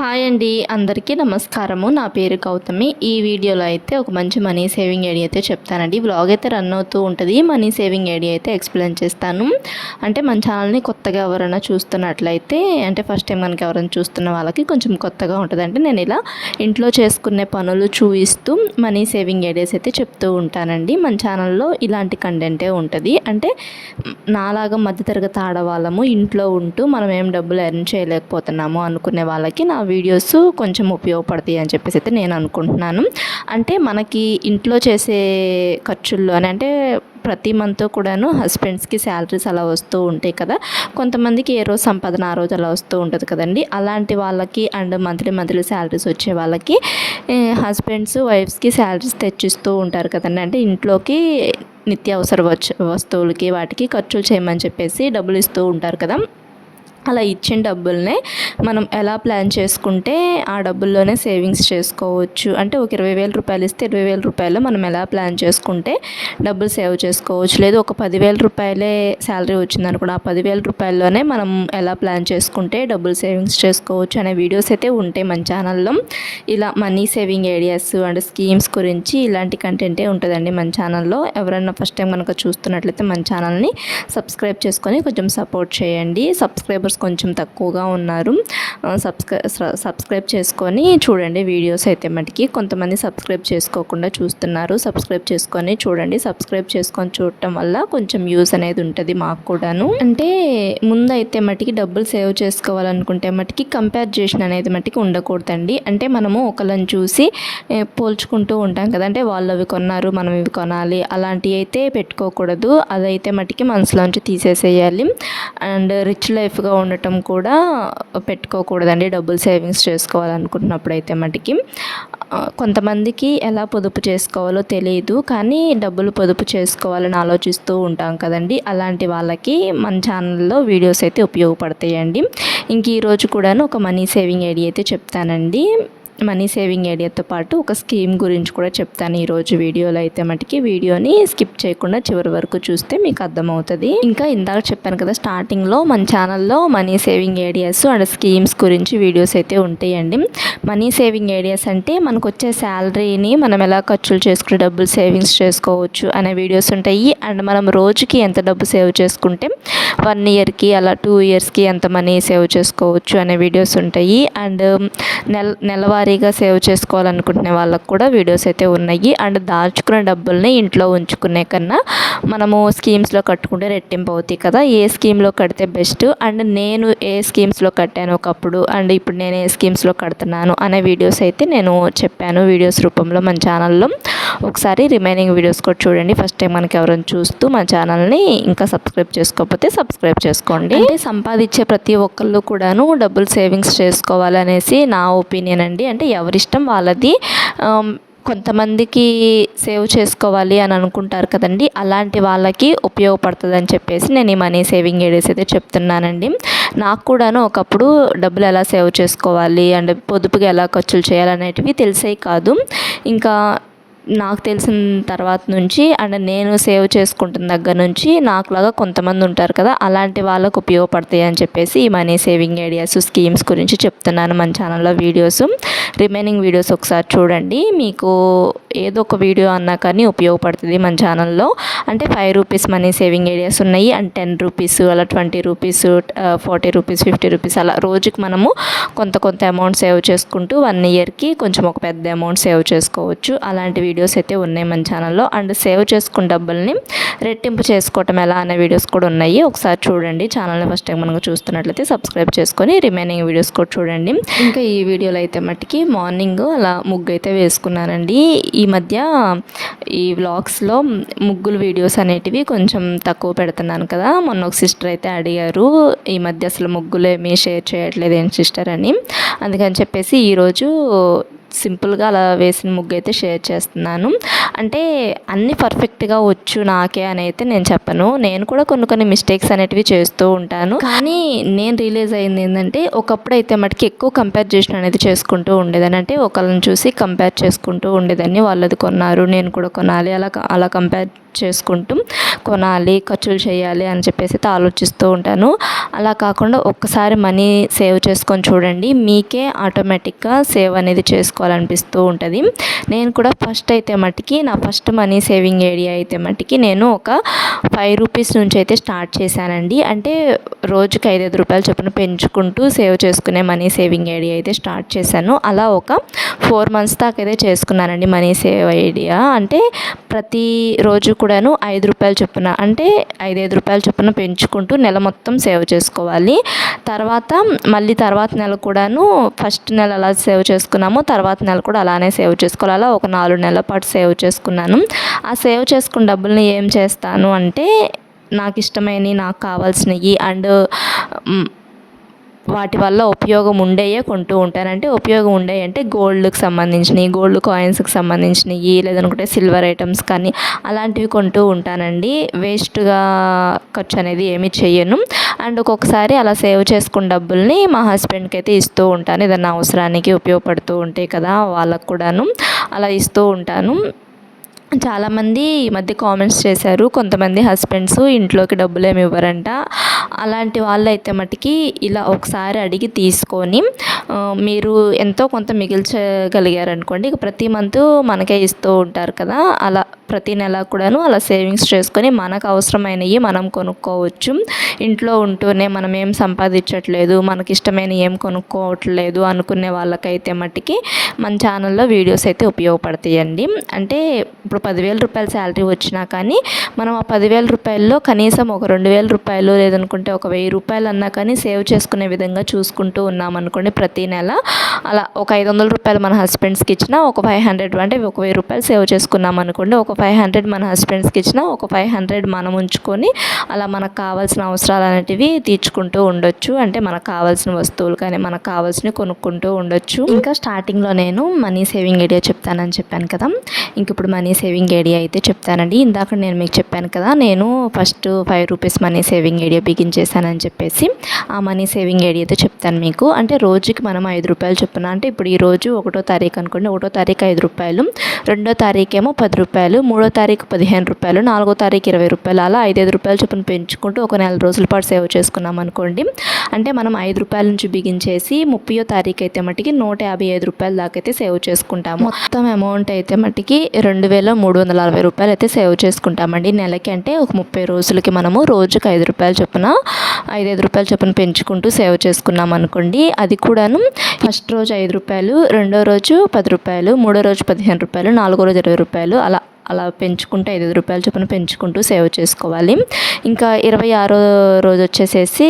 Hi అండి అందరికీ నమస్కారము. నా పేరు గౌతమి. ఈ వీడియోలో అయితే ఒక మంచి మనీ సేవింగ్ ఐడియా అయితే చెప్తానండి. బ్లాగ్ అయితే రన్ అవుతూ ఉంటుంది. మనీ సేవింగ్ ఐడియా అయితే ఎక్స్ప్లెయిన్ చేస్తాను. అంటే మన ఛానల్ని కొత్తగా ఎవరైనా చూస్తున్నట్లయితే అంటే ఫస్ట్ టైం మనకి ఎవరైనా చూస్తున్న వాళ్ళకి కొంచెం కొత్తగా ఉంటుంది అంటే నేను ఇలా ఇంట్లో చేసుకునే పనులు చూపిస్తూ మనీ సేవింగ్ ఐడియాస్ అయితే చెప్తూ ఉంటానండి. మన ఛానల్లో ఇలాంటి కంటెంటే ఉంటుంది. అంటే నాలాగా మధ్యతరగతి ఆడవాళ్ళము ఇంట్లో ఉంటూ మనం ఏం డబ్బులు ఎర్న్ చేయలేకపోతున్నాము అనుకునే వాళ్ళకి నా వీడియోస్ కొంచెం ఉపయోగపడతాయి అని చెప్పేసి అయితే నేను అనుకుంటున్నాను. అంటే మనకి ఇంట్లో చేసే ఖర్చుల్లో అని అంటే ప్రతి మంత్ కూడాను హస్బెండ్స్కి శాలరీస్ అలా వస్తూ ఉంటాయి కదా. కొంతమందికి ఏ రోజు సంపాదన ఆ రోజు అలా వస్తూ ఉంటుంది కదండి. అలాంటి వాళ్ళకి అండ్ మంత్లీ మంత్లీ శాలరీస్ వచ్చే వాళ్ళకి హస్బెండ్స్ వైఫ్స్కి శాలరీస్ తెచ్చిస్తూ ఉంటారు కదండి. అంటే ఇంట్లోకి నిత్యావసర వస్తువులకి వాటికి ఖర్చులు చేయమని చెప్పేసి డబ్బులు ఇస్తూ ఉంటారు కదా. అలా ఇచ్చిన డబ్బుల్నే మనం ఎలా ప్లాన్ చేసుకుంటే ఆ డబ్బుల్లోనే సేవింగ్స్ చేసుకోవచ్చు? అంటే ఒక ఇరవై వేల రూపాయలు ఇస్తే ఇరవై వేల రూపాయలు మనం ఎలా ప్లాన్ చేసుకుంటే డబ్బులు సేవ్ చేసుకోవచ్చు? లేదు ఒక పదివేల రూపాయలే శాలరీ వచ్చింది కూడా ఆ పదివేల రూపాయల్లోనే మనం ఎలా ప్లాన్ చేసుకుంటే డబ్బులు సేవింగ్స్ చేసుకోవచ్చు అనే వీడియోస్ అయితే ఉంటాయి మన ఛానల్లో. ఇలా money saving ideas and schemes గురించి ఇలాంటి కంటెంటే ఉంటుందండి మన ఛానల్లో. ఎవరైనా ఫస్ట్ టైం కనుక చూస్తున్నట్లయితే మన ఛానల్ని సబ్స్క్రైబ్ చేసుకొని కొంచెం సపోర్ట్ చేయండి. సబ్స్క్రైబర్ సబ్స్క్రైబర్స్ కొంచెం తక్కువగా ఉన్నారు. సబ్స్క్రై సబ్స్క్రైబ్ చేసుకొని చూడండి వీడియోస్ అయితే మటుకి. కొంతమంది సబ్స్క్రైబ్ చేసుకోకుండా చూస్తున్నారు. సబ్స్క్రైబ్ చేసుకొని చూడండి. సబ్స్క్రైబ్ చేసుకొని చూడటం వల్ల కొంచెం యూస్ అనేది ఉంటుంది మాకు కూడాను. అంటే ముందైతే మటుకి డబ్బులు సేవ్ చేసుకోవాలనుకుంటే మటుకి కంపేర్ అనేది మటుకి ఉండకూడదండి. అంటే మనము ఒకళ్ళని చూసి పోల్చుకుంటూ ఉంటాం కదా. అంటే వాళ్ళు అవి కొన్నారు మనం ఇవి కొనాలి అలాంటివి అయితే పెట్టుకోకూడదు. అదైతే మటుకి మనసులోంచి తీసేసేయాలి. అండ్ రిచ్ లైఫ్గా ఉండటం కూడా పెట్టుకోకూడదండి. డబ్బులు సేవింగ్స్ చేసుకోవాలనుకుంటున్నప్పుడు అయితే మటుకి కొంతమందికి ఎలా పొదుపు చేసుకోవాలో తెలియదు కానీ డబ్బులు పొదుపు చేసుకోవాలని ఆలోచిస్తూ ఉంటాం కదండి. అలాంటి వాళ్ళకి మన ఛానల్లో వీడియోస్ అయితే ఉపయోగపడతాయండి. ఇంక ఈరోజు కూడాను ఒక మనీ సేవింగ్ ఐడియా అయితే చెప్తానండి. మనీ సేవింగ్ ఐడియాతో పాటు ఒక స్కీమ్ గురించి కూడా చెప్తాను ఈరోజు వీడియోలో. అయితే మటుకి వీడియోని స్కిప్ చేయకుండా చివరి వరకు చూస్తే మీకు అర్థమవుతుంది. ఇంకా ఇందాక చెప్పాను కదా స్టార్టింగ్లో మన ఛానల్లో money saving ideas and schemes గురించి వీడియోస్ అయితే ఉంటాయండి. మనీ సేవింగ్ ఐడియాస్ అంటే మనకు వచ్చే శాలరీని మనం ఎలా ఖర్చులు చేసుకుని డబ్బులు సేవింగ్స్ చేసుకోవచ్చు అనే వీడియోస్ ఉంటాయి. అండ్ మనం రోజుకి ఎంత డబ్బు సేవ్ చేసుకుంటే వన్ ఇయర్కి అలా టూ ఇయర్స్కి ఎంత మనీ సేవ్ చేసుకోవచ్చు అనే వీడియోస్ ఉంటాయి. అండ్ నెల నెలవారీ నెలవారీగా సేవ్ చేసుకోవాలనుకుంటునే వాళ్ళకు కూడా వీడియోస్ అయితే ఉన్నాయి. అండ్ దాచుకున్న డబ్బుల్ని ఇంట్లో ఉంచుకునే కన్నా మనము స్కీమ్స్లో కట్టుకుంటే రెట్టింపు అవుతాయి కదా. ఏ స్కీమ్లో కడితే బెస్ట్? అండ్ నేను ఏ స్కీమ్స్లో కట్టాను ఒకప్పుడు? అండ్ ఇప్పుడు నేను ఏ స్కీమ్స్లో కడుతున్నాను? అనే వీడియోస్ అయితే నేను చెప్పాను వీడియోస్ రూపంలో మన ఛానల్లో. ఒకసారి రిమైనింగ్ వీడియోస్ కూడా చూడండి. ఫస్ట్ టైం మనకి ఎవరైనా చూస్తూ మా ఛానల్ని ఇంకా సబ్స్క్రైబ్ చేసుకోకపోతే సబ్స్క్రైబ్ చేసుకోండి. అంటే సంపాదించే ప్రతి ఒక్కళ్ళు కూడాను డబ్బులు సేవింగ్స్ చేసుకోవాలనేసి నా ఒపీనియన్ అండి. అంటే ఎవరిష్టం వాళ్ళది. కొంతమందికి సేవ్ చేసుకోవాలి అని అనుకుంటారు కదండి. అలాంటి వాళ్ళకి ఉపయోగపడుతుంది అని చెప్పేసి నేను ఈ మనీ సేవింగ్ ఐడియాస్ అయితే చెప్తున్నానండి. నాకు కూడాను ఒకప్పుడు డబ్బులు ఎలా సేవ్ చేసుకోవాలి అండ్ పొదుపుగా ఎలా ఖర్చులు చేయాలనేటివి తెలిసే కాదు. ఇంకా నాకు తెలిసిన తర్వాత నుంచి అండ్ నేను సేవ్ చేసుకుంటున్న దగ్గర నుంచి నాకులాగా కొంతమంది ఉంటారు కదా అలాంటి వాళ్ళకు ఉపయోగపడతాయి అని చెప్పేసి ఈ మనీ సేవింగ్ ఐడియాస్ స్కీమ్స్ గురించి చెప్తున్నాను మన ఛానల్లో వీడియోస్. రిమైనింగ్ వీడియోస్ ఒకసారి చూడండి. మీకు ఏదో ఒక వీడియో అన్నా కానీ ఉపయోగపడుతుంది మన ఛానల్లో. అంటే five rupees money saving ideas ఉన్నాయి అండ్ టెన్ రూపీస్ అలా twenty rupees forty rupees fifty rupees అలా రోజుకి మనము కొంత కొంత అమౌంట్ సేవ్ చేసుకుంటూ వన్ ఇయర్కి కొంచెం ఒక పెద్ద అమౌంట్ సేవ్ చేసుకోవచ్చు. అలాంటి వీడియో వీడియోస్ అయితే ఉన్నాయి మన ఛానల్లో. అండ్ సేవ్ చేసుకున్న డబ్బుల్ని రెట్టింపు చేసుకోవటం ఎలా అనే వీడియోస్ కూడా ఉన్నాయి. ఒకసారి చూడండి. ఛానల్ని ఫస్ట్ టైం మనకు చూస్తున్నట్లయితే సబ్స్క్రైబ్ చేసుకొని రిమైనింగ్ వీడియోస్ కూడా చూడండి. ఇంకా ఈ వీడియోలో అయితే మట్టికి మార్నింగ్ అలా ముగ్గు అయితే వేసుకున్నానండి. ఈ మధ్య ఈ వ్లాగ్స్లో ముగ్గులు వీడియోస్ అనేటివి కొంచెం తక్కువ పెడుతున్నాను కదా. మొన్న ఒక సిస్టర్ అయితే అడిగారు ఈ మధ్య అసలు ముగ్గులు ఏమీ షేర్ చేయట్లేదు ఏం సిస్టర్ అని. అందుకని చెప్పేసి ఈరోజు సింపుల్గా అలా వేసిన ముగ్గు అయితే షేర్ చేస్తున్నాను. అంటే అన్నీ పర్ఫెక్ట్గా వచ్చు నాకే అని అయితే నేను చెప్పను. నేను కూడా కొన్ని కొన్ని మిస్టేక్స్ అనేటివి చేస్తూ ఉంటాను. కానీ నేను రిలీజ్ అయింది ఏంటంటే ఒకప్పుడు అయితే మటుకి ఎక్కువ కంపేర్ చేసిన అనేది చేసుకుంటూ ఉండేదాన్ని. అంటే ఒకళ్ళని చూసి కంపేర్ చేసుకుంటూ ఉండేదాన్ని. వాళ్ళది కొన్నారు నేను కూడా కొనాలి అలా అలా కంపేర్ చేసుకుంటూ కొనాలి ఖర్చులు చేయాలి అని చెప్పేసి అయితే ఆలోచిస్తూ ఉంటాను. అలా కాకుండా ఒక్కసారి మనీ సేవ్ చేసుకొని చూడండి మీకే ఆటోమేటిక్గా సేవ్ అనేది చేసుకోవాలనిపిస్తూ ఉంటుంది. నేను కూడా ఫస్ట్ అయితే మట్టుకి నా ఫస్ట్ మనీ సేవింగ్ ఏరియా అయితే మట్టికి నేను ఒక ఫైవ్ రూపీస్ నుంచి అయితే స్టార్ట్ చేశానండి. అంటే రోజుకి ఐదైదు రూపాయలు చొప్పున పెంచుకుంటూ సేవ్ చేసుకునే మనీ సేవింగ్ ఐడియా అయితే స్టార్ట్ చేశాను. అలా ఒక ఫోర్ మంత్స్ దాకా అయితే చేసుకున్నానండి మనీ సేవ్ ఐడియా. అంటే ప్రతి రోజు కూడాను ఐదు రూపాయలు చొప్పున అంటే ఐదైదు రూపాయలు చొప్పున పెంచుకుంటూ నెల మొత్తం సేవ్ చేసుకోవాలి. తర్వాత మళ్ళీ తర్వాత నెల కూడాను ఫస్ట్ నెల అలా సేవ్ చేసుకున్నాము తర్వాత నెల కూడా అలానే సేవ్ చేసుకోవాలి. అలా ఒక నాలుగు నెలల పాటు సేవ్ చేసుకున్నాను. ఆ సేవ్ చేసుకున్న డబ్బుల్ని ఏం చేస్తాను అంటే నాకు ఇష్టమైనవి నాకు కావాల్సినవి అండ్ వాటి వల్ల ఉపయోగం ఉండేయే కొంటూ ఉంటారంటే ఉపయోగం ఉండే అంటే గోల్డ్కి సంబంధించినవి గోల్డ్ కాయిన్స్కి సంబంధించినవి లేదనుకుంటే సిల్వర్ ఐటమ్స్ కానీ అలాంటివి కొంటూ ఉంటానండి. వేస్ట్గా ఖర్చు అనేది ఏమీ చేయను అండ్ ఒక్కొక్కసారి అలా సేవ్ చేసుకున్న డబ్బుల్ని మా హస్బెండ్కి అయితే ఇస్తూ ఉంటాను. ఏదన్నా అవసరానికి ఉపయోగపడుతూ ఉంటాయి కదా వాళ్ళకు కూడాను అలా ఇస్తూ ఉంటాను. చాలామంది ఈ మధ్య కామెంట్స్ చేశారు. కొంతమంది హస్బెండ్స్ ఇంట్లోకి డబ్బులు ఏమి ఇవ్వరంట. అలాంటి వాళ్ళైతే మటుకి ఇలా ఒకసారి అడిగి తీసుకొని మీరు ఎంతో కొంత మిగిల్చగలిగారనుకోండి ఇక ప్రతి మంత్ మనకే ఇస్తూ ఉంటారు కదా అలా ప్రతి నెల కూడాను అలా సేవింగ్స్ చేసుకొని మనకు అవసరమైనవి మనం కొనుక్కోవచ్చు. ఇంట్లో ఉంటూనే మనం ఏం సంపాదించట్లేదు మనకి ఇష్టమైన ఏం కొనుక్కోవట్లేదు అనుకునే వాళ్ళకైతే మట్టికి మన ఛానల్లో వీడియోస్ అయితే ఉపయోగపడతాయండి. అంటే ఇప్పుడు పదివేల రూపాయల శాలరీ వచ్చినా కానీ మనం ఆ పదివేల రూపాయల్లో కనీసం ఒక రెండు వేల రూపాయలు లేదనుకుంటే ఒక వెయ్యి రూపాయలు అన్నా కానీ సేవ్ చేసుకునే విధంగా చూసుకుంటూ ఉన్నామనుకోండి ప్రతి నెల. అలా ఒక ఐదు వందల రూపాయలు మన హస్బెండ్స్కి ఇచ్చిన ఒక ఫైవ్ హండ్రెడ్ అంటే ఒక వెయ్యి రూపాయలు సేవ్ చేసుకున్నాం అనుకోండి ఒక ఫైవ్ హండ్రెడ్ మన హస్బెండ్స్కి ఇచ్చినా ఒక ఫైవ్ హండ్రెడ్ మనం ఉంచుకొని అలా మనకు కావాల్సిన అవసరాలు అనేటివి తీర్చుకుంటూ ఉండొచ్చు. అంటే మనకు కావాల్సిన వస్తువులు కానీ మనకు కావాల్సినవి కొనుక్కుంటూ ఉండొచ్చు. ఇంకా స్టార్టింగ్లో నేను మనీ సేవింగ్ ఐడియా చెప్తానని చెప్పాను కదా. ఇంక ఇప్పుడు మనీ సేవింగ్ ఐడియా అయితే చెప్తానండి. ఇందాక నేను మీకు చెప్పాను కదా నేను first five rupees money saving idea బిగించేసానని చెప్పేసి ఆ మనీ సేవింగ్ ఐడియా అయితే చెప్తాను మీకు. అంటే రోజుకి మనం ఐదు రూపాయలు చొప్పున అంటే ఇప్పుడు ఈ రోజు ఒకటో తారీఖు అనుకోండి ఒకటో తారీఖు ఐదు రూపాయలు రెండో తారీఖు ఏమో పది రూపాయలు మూడో తారీఖు పదిహేను రూపాయలు నాలుగో తారీఖు ఇరవై రూపాయలు అలా ఐదైదు రూపాయలు చొప్పున పెంచుకుంటూ ఒక నెల రోజుల పాటు సేవ్ చేసుకున్నాం అనుకోండి. అంటే మనం ఐదు రూపాయల నుంచి బిగించేసి ముప్పయో తారీఖు అయితే మట్టికి నూట యాభై ఐదు రూపాయల దాకా అయితే సేవ్ చేసుకుంటాము. మొత్తం అమౌంట్ అయితే మట్టికి రెండు వేల మూడు వందల అరవై రూపాయలు అయితే సేవ్ చేసుకుంటామండి. నెలకి అంటే ఒక ముప్పై రోజులకి మనము రోజుకి ఐదు రూపాయలు చొప్పున ఐదైదు రూపాయలు చొప్పున పెంచుకుంటూ సేవ్ చేసుకున్నాం అనుకోండి. అది కూడాను ఫస్ట్ రోజు ఐదు రూపాయలు రెండో రోజు పది రూపాయలు మూడో రోజు పదిహేను రూపాయలు నాలుగో రోజు ఇరవై రూపాయలు అలా అలా పెంచుకుంటూ ఐదు రూపాయల చొప్పున పెంచుకుంటూ సేవ్ చేసుకోవాలి. ఇంకా ఇరవై ఆరో రోజు వచ్చేసేసి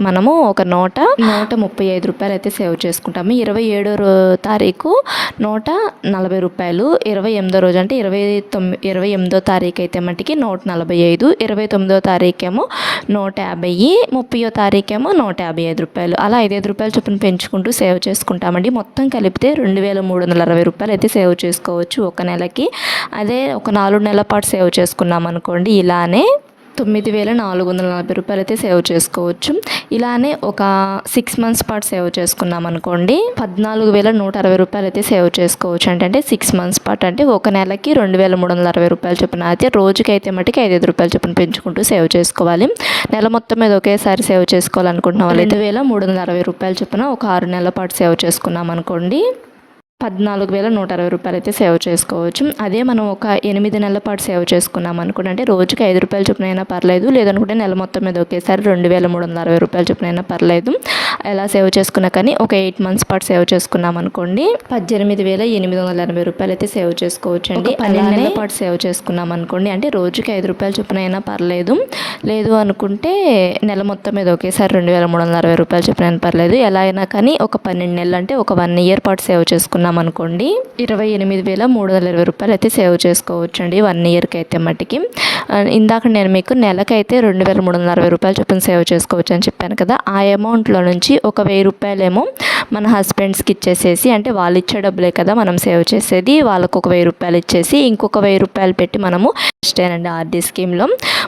మనము ఒక నూట నూట ముప్పై ఐదు రూపాయలు అయితే సేవ్ చేసుకుంటాము. ఇరవై ఏడో రో తారీఖు నూట నలభై రూపాయలు. ఇరవై ఎనిమిదో రోజు అంటే ఇరవై తొమ్మిది ఇరవై ఎనిమిదో తారీఖు అయితే మట్టికి నూట నలభై ఐదు. ఇరవై తొమ్మిదో తారీఖు ఏమో నూట యాభై. ముప్పయో తారీఖు ఏమో నూట యాభై ఐదు రూపాయలు. అలా ఐదైదు రూపాయలు చొప్పున పెంచుకుంటూ సేవ్ చేసుకుంటామండి. మొత్తం కలిపితే రెండు వేల మూడు వందల అరవై రూపాయలు అయితే సేవ్ చేసుకోవచ్చు ఒక నెలకి. అదే ఒక నాలుగు నెలల పాటు సేవ్ చేసుకున్నాం అనుకోండి ఇలానే తొమ్మిది వేల నాలుగు వందల నలభై రూపాయలు అయితే సేవ్ చేసుకోవచ్చు. ఇలానే ఒక సిక్స్ మంత్స్ పాటు సేవ్ చేసుకున్నాం అనుకోండి పద్నాలుగు వేల నూట అరవై రూపాయలు అయితే సేవ్ చేసుకోవచ్చు. అంటే సిక్స్ మంత్స్ పాటు అంటే ఒక నెలకి రెండు వేల మూడు వందల అరవై రూపాయలు చొప్పున అయితే రోజుకి అయితే మటుకి ఐదు రూపాయలు చొప్పున పెంచుకుంటూ సేవ్ చేసుకోవాలి. నెల మొత్తం మీద ఒకేసారి సేవ్ చేసుకోవాలనుకుంటున్నాం రెండు వేల మూడు వందల అరవై రూపాయలు చొప్పున ఒక ఆరు నెలల పాటు సేవ్ చేసుకున్నాం అనుకోండి పద్నాలుగు వేల నూట అరవై రూపాయలు అయితే సేవ్ చేసుకోవచ్చు. అదే మనం ఒక ఎనిమిది నెలల పాటు సేవ్ చేసుకున్నాం అనుకుంటే అంటే రోజుకి ఐదు రూపాయల చొప్పున అయినా పర్లేదు లేదనుకుంటే నెల మొత్తం మీద ఒకేసారి రెండు వేల మూడు వందల అరవై రూపాయల చొప్పున అయినా పర్లేదు. ఎలా సేవ్ చేసుకున్నా కానీ ఒక ఎయిట్ మంత్స్ పాటు సేవ్ చేసుకున్నాం అనుకోండి పద్దెనిమిది వేల ఎనిమిది వందల ఎనభై రూపాయలు అయితే సేవ్ చేసుకోవచ్చు అండి. పన్నెండు నెలల పాటు సేవ్ చేసుకున్నాం అనుకోండి అంటే రోజుకి ఐదు రూపాయల చొప్పున అయినా పర్లేదు లేదు అనుకుంటే నెల మొత్తం మీద ఒకేసారి రెండు వేల మూడు వందల అరవై రూపాయల చొప్పున అయినా పర్లేదు. ఎలా అయినా కానీ ఒక పన్నెండు నెలలు అంటే ఒక వన్ ఇయర్ పాటు సేవ్ చేసుకున్నాం అనుకోండి ఇరవై ఎనిమిది వేల మూడు వందల ఇరవై రూపాయలు అయితే సేవ్ చేసుకోవచ్చు అండి వన్ ఇయర్కి అయితే మట్టికి. ఇందాక నేను మీకు నెలకైతే రెండు వేల మూడు వందల అరవై రూపాయలు చొప్పున సేవ్ చేసుకోవచ్చు అని చెప్పాను కదా. ఆ అమౌంట్లో నుంచి ఒక వెయ్యి రూపాయలేమో మన హస్బెండ్స్కి ఇచ్చేసేసి అంటే వాళ్ళు ఇచ్చే డబ్బులే కదా మనం సేవ్ చేసేది వాళ్ళకు ఒక వెయ్యి రూపాయలు ఇచ్చేసి ఇంకొక వెయ్యి రూపాయలు పెట్టి మనము అండి ఆర్డీ స్కీమ్లో.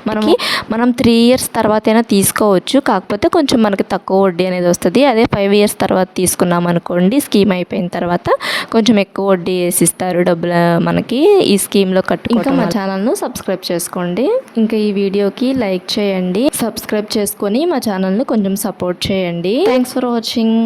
మనకి మనం త్రీ ఇయర్స్ తర్వాత అయినా తీసుకోవచ్చు కాకపోతే కొంచెం మనకి తక్కువ వడ్డీ అనేది వస్తుంది. అదే ఫైవ్ ఇయర్స్ తర్వాత తీసుకున్నాం అనుకోండి స్కీమ్ అయిపోయిన తర్వాత కొంచెం ఎక్కువ వడ్డీ వేసి ఇస్తారు డబ్బులు మనకి ఈ స్కీమ్లో కట్టు ఇంకా మా ఛానల్ను సబ్స్క్రైబ్ చేసుకోండి. ఇంకా ఈ వీడియోకి లైక్ చేయండి. సబ్స్క్రైబ్ చేసుకొని మా ఛానల్ను కొంచెం సపోర్ట్ చేయండి. Thanks for watching